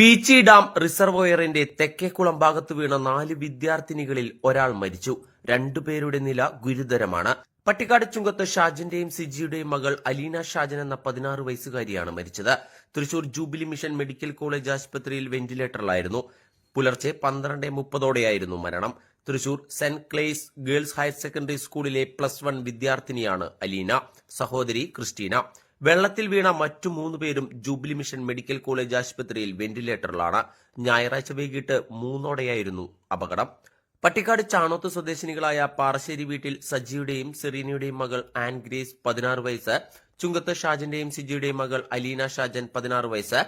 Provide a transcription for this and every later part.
Peechi dam റിസർവോയറിന്റെ Thekkekulam ഭാഗത്ത് വീണ നാല് വിദ്യാർത്ഥിനികളിൽ ഒരാൾ മരിച്ചു. രണ്ടുപേരുടെ നില ഗുരുതരമാണ്. പട്ടിക്കാട് ചുങ്കത്ത് ഷാജിന്റെയും സിജിയുടെയും മകൾ അലീന ഷാജൻ എന്ന പതിനാറ് വയസ്സുകാരിയാണ് മരിച്ചത്. Thrissur Jubilee Mission Medical College ആശുപത്രിയിൽ വെന്റിലേറ്ററിലായിരുന്നു. പുലർച്ചെ പന്ത്രണ്ട് മുപ്പതോടെയായിരുന്നു മരണം. Thrissur Saint Clare's Girls Higher Secondary സ്കൂളിലെ പ്ലസ് വൺ വിദ്യാർത്ഥിനിയാണ് അലീന. സഹോദരി ക്രിസ്റ്റീന. വെള്ളത്തിൽ വീണ മറ്റു മൂന്ന് പേരും ജൂബിലി മിഷൻ മെഡിക്കൽ കോളേജ് ആശുപത്രിയിൽ വെന്റിലേറ്ററിലാണ്. ഞായറാഴ്ച വൈകിട്ട് മൂന്നോടെയായിരുന്നു അപകടം. പട്ടിക്കാട് ചാണോത്ത് സ്വദേശിനികളായ പാറശ്ശേരി വീട്ടിൽ സജിയുടെയും സെറീനയുടെയും മകൾ ആൻ ഗ്രേസ് പതിനാറ് വയസ്സ് ചുങ്കത്ത് ഷാജന്റെയും സിജിയുടെയും മകൾ അലീന ഷാജൻ പതിനാറ് വയസ്സ്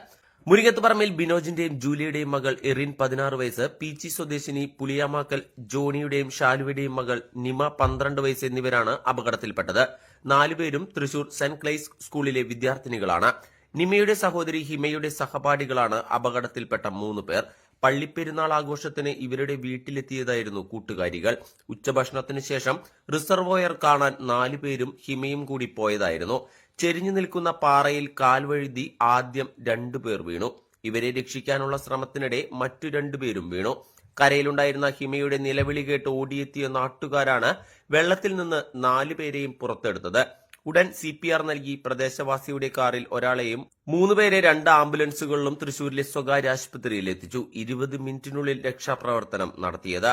മുരിങ്ങത്ത് പറമ്പിൽ ബിനോജിന്റെയും ജൂലിയുടെയും മകൾ എറിൻ പതിനാറ് വയസ്സ് പീച്ചി സ്വദേശിനി പുലിയാമാക്കൽ ജോണിയുടെയും ഷാലുവിന്റെയും മകൾ നിമ പന്ത്രണ്ട് വയസ്സ് എന്നിവരാണ് അപകടത്തിൽപ്പെട്ടത്. നാലുപേരും തൃശൂർ സെന്റ് ക്ലൈസ് സ്കൂളിലെ വിദ്യാർത്ഥിനികളാണ്. നിമയുടെ സഹോദരി ഹിമയുടെ സഹപാഠികളാണ് അപകടത്തിൽപ്പെട്ട മൂന്ന് പേർ. പള്ളിപ്പെരുന്നാൾ ആഘോഷത്തിന് ഇവരുടെ വീട്ടിലെത്തിയതായിരുന്നു കൂട്ടുകാരികൾ. ഉച്ചഭക്ഷണത്തിന് ശേഷം റിസർവോയർ കാണാൻ നാലു പേരും ഹിമയും കൂടി പോയതായിരുന്നു. ചെരിഞ്ഞു നിൽക്കുന്ന പാറയിൽ കാൽവഴുതി ആദ്യം രണ്ടുപേർ വീണു. ഇവരെ രക്ഷിക്കാനുള്ള ശ്രമത്തിനിടെ മറ്റു രണ്ടുപേരും വീണു. കരയിലുണ്ടായിരുന്ന ഹിമയുടെ നിലവിളി കേട്ട് ഓടിയെത്തിയ നാട്ടുകാരാണ് വെള്ളത്തിൽ നിന്ന് നാലുപേരെയും പുറത്തെടുത്തത്. ഉടൻ സി പി ആർ നൽകി. പ്രദേശവാസിയുടെ കാറിൽ ഒരാളെയും മൂന്നുപേരെ രണ്ട് ആംബുലൻസുകളിലും തൃശൂരിലെ സ്വകാര്യ ആശുപത്രിയിൽ എത്തിച്ചു ഇരുപത് മിനിറ്റിനുള്ളിൽ രക്ഷാപ്രവർത്തനം നടത്തിയത്.